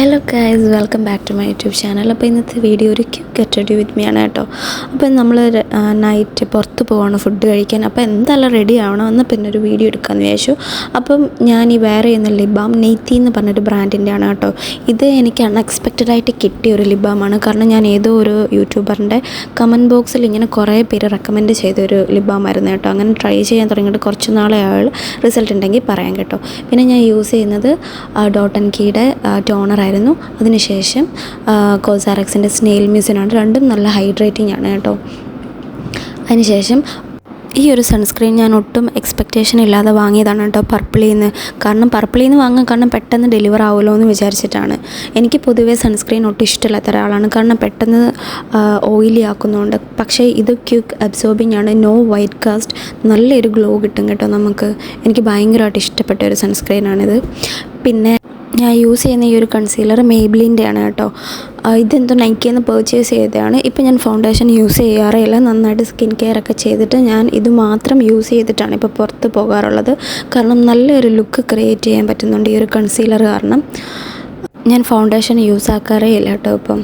Hello guys welcome back to my YouTube channel അപ്പോൾ ഇന്നത്തെ video ഒരു ഗെറ്റ് റെഡി വിത്ത് മീ ആണ് കേട്ടോ. അപ്പോൾ നമ്മൾ നൈറ്റ് പുറത്ത് പോവാണ് ഫുഡ് കഴിക്കാൻ. അപ്പോൾ എന്തായാലും റെഡി ആവണം. എന്നാൽ പിന്നെ ഒരു വീഡിയോ എടുക്കാമെന്ന് വിചാരിച്ചു. അപ്പം ഞാൻ ഈ വേറെ ചെയ്യുന്ന ലിബാം നെയ്ത്തി എന്ന് പറഞ്ഞൊരു ബ്രാൻഡിന്റെ ആണ് കേട്ടോ. ഇത് എനിക്ക് അൺഎക്സ്പെക്റ്റഡ് ആയിട്ട് കിട്ടിയ ഒരു ലിബാമാണ് കാരണം ഞാൻ ഏതോ ഒരു യൂട്യൂബറിന്റെ കമന്റ് ബോക്സിൽ ഇങ്ങനെ കുറേ പേര് റെക്കമെൻഡ് ചെയ്തൊരു ലിബാമായിരുന്നു കേട്ടോ. അങ്ങനെ ട്രൈ ചെയ്യാൻ തുടങ്ങിയിട്ട് കുറച്ച് നാളെ ആൾ റിസൾട്ട് ഉണ്ടെങ്കിൽ പറയാം കേട്ടോ. പിന്നെ ഞാൻ യൂസ് ചെയ്യുന്നത് ഡോട്ട് ആൻഡ് കീയുടെ ടോണറായിരുന്നു അതിനുശേഷം കോസാറക്സിന്റെ സ്നെയിൽ മ്യൂസിനാണ് രണ്ടും നല്ല ഹൈഡ്രേറ്റിംഗ് ആണ് കേട്ടോ. അതിനുശേഷം ഈ ഒരു സൺസ്ക്രീൻ ഞാൻ ഒട്ടും എക്സ്പെക്റ്റേഷൻ ഇല്ലാതെ വാങ്ങിയതാണ് കേട്ടോ പർപ്പിളിൽ നിന്ന് കാരണം പർപ്പിളിൽ നിന്ന് വാങ്ങാൻ കാരണം പെട്ടെന്ന് ഡെലിവർ ആവുമല്ലോ എന്ന് വിചാരിച്ചിട്ടാണ്. എനിക്ക് പൊതുവേ സൺസ്ക്രീൻ ഒട്ടും ഇഷ്ടമില്ലാത്ത ഒരാളാണ്. കാരണം പെട്ടെന്ന് ഓയിലി ആക്കുന്നതുകൊണ്ട് പക്ഷേ ഇത് ക്യൂക്ക് അബ്സോർബിംഗ് ആണ്. No white cast. നല്ലൊരു ഗ്ലോ കിട്ടും കേട്ടോ നമുക്ക്. എനിക്ക് ഭയങ്കരമായിട്ട് ഇഷ്ടപ്പെട്ട ഒരു സൺസ്ക്രീനാണിത് പിന്നെ ഞാൻ യൂസ് ചെയ്യുന്ന ഈ ഒരു കൺസീലർ മേബ്ലിന്റെ ആണ് കേട്ടോ ഇതെന്തോ നൈക്കിൽ നിന്ന് പർച്ചേസ് ചെയ്തതാണ്. ഇപ്പോൾ ഞാൻ ഫൗണ്ടേഷൻ യൂസ് ചെയ്യാറേ ഇല്ല നന്നായിട്ട് സ്കിൻ കെയർ ഒക്കെ ചെയ്തിട്ട് ഞാൻ ഇത് മാത്രം യൂസ് ചെയ്തിട്ടാണ് ഇപ്പോൾ പുറത്ത് പോകാറുള്ളത്. കാരണം നല്ലൊരു ലുക്ക് ക്രിയേറ്റ് ചെയ്യാൻ പറ്റുന്നുണ്ട് ഈ ഒരു കൺസീലർ കാരണം. ഞാൻ ഫൗണ്ടേഷൻ യൂസ് ആക്കാറേ ഇല്ല കേട്ടോ ഇപ്പം.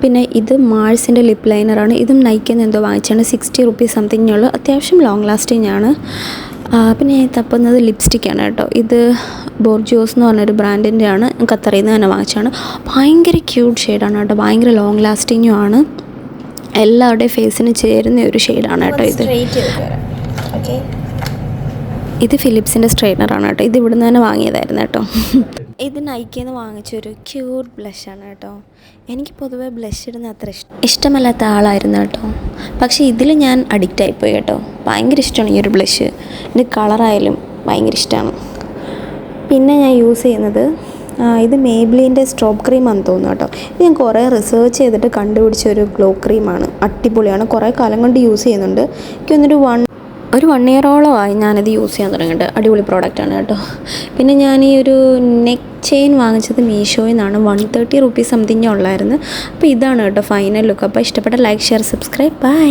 പിന്നെ ഇത് മാൾസിന്റെ ലിപ്പ് ലൈനറാണ് ഇതും നൈക്കിൽ നിന്ന് എന്തോ വാങ്ങിച്ചാണ് സിക്സ്റ്റി റുപ്പീസ് ഉള്ളൂ. അത്യാവശ്യം ലോങ് ലാസ്റ്റിംഗ് ആണ് പിന്നെ ഞാൻ തപ്പുന്നത് ലിപ്സ്റ്റിക്കാണ് കേട്ടോ. ഇത് ബോർജിയോസ് എന്ന് പറഞ്ഞൊരു ബ്രാൻഡിന്റെ ആണ് ഖത്തറിൽ നിന്ന് തന്നെ വാങ്ങിച്ചാണ് ഭയങ്കര ക്യൂട്ട് ഷെയ്ഡാണ് കേട്ടോ. ഭയങ്കര ലോങ് ലാസ്റ്റിങ്ങും ആണ്. എല്ലാവരുടെയും ഫേസിന് ചേരുന്ന ഒരു ഷെയ്ഡാണ് കേട്ടോ ഇത്. ഇത് ഫിലിപ്സിന്റെ സ്ട്രെയിറ്റ്നറാണ് കേട്ടോ. ഇത് ഇവിടുന്ന് തന്നെ വാങ്ങിയതായിരുന്നു കേട്ടോ. ഇത് നൈക്കിൽ നിന്ന് വാങ്ങിച്ചൊരു ക്യൂട്ട് ബ്ലഷാണ് കേട്ടോ. എനിക്ക് പൊതുവെ ബ്ലഷ് ഇടുന്ന അത്ര ഇഷ്ടം ഇഷ്ടമല്ലാത്ത ആളായിരുന്നു കേട്ടോ. പക്ഷേ ഇതിൽ ഞാൻ അഡിക്റ്റ് ആയിപ്പോയി കേട്ടോ. ഭയങ്കര ഇഷ്ടമാണ് ഈ ഒരു ബ്ലഷ് ഇതിന്റെ കളറായാലും ഭയങ്കര ഇഷ്ടമാണ്. പിന്നെ ഞാൻ യൂസ് ചെയ്യുന്നത് ഇത് മേബ്ലിന്റെ സ്ട്രോബ് ക്രീമാണെന്ന് തോന്നുന്നു കേട്ടോ. ഇത് ഞാൻ കുറേ റിസർച്ച് ചെയ്തിട്ട് കണ്ടുപിടിച്ച ഒരു ഗ്ലോ ക്രീമാണ് അടിപൊളിയാണ്. കുറേ കാലം കൊണ്ട് യൂസ് ചെയ്യുന്നുണ്ട്. എനിക്കൊന്നൊരു വൺ ഒരു വൺ ഇയറോളമായി ഞാനിത് യൂസ് ചെയ്യാൻ തുടങ്ങിയിട്ട്. അടിപൊളി പ്രോഡക്റ്റാണ് കേട്ടോ. പിന്നെ ഞാൻ ഈ ഒരു നെക്ക് ചെയിൻ വാങ്ങിച്ചത് മീഷോയിൽ നിന്നാണ്. വൺ തേർട്ടി റുപ്പീസ് സംതിങ് ഉള്ളായിരുന്നു. അപ്പോൾ ഇതാണ് കേട്ടോ ഫൈനൽ ലുക്ക് അപ്പോൾ ഇഷ്ടപ്പെട്ട ലൈക്ക് ഷെയർ സബ്സ്ക്രൈബ് ബൈ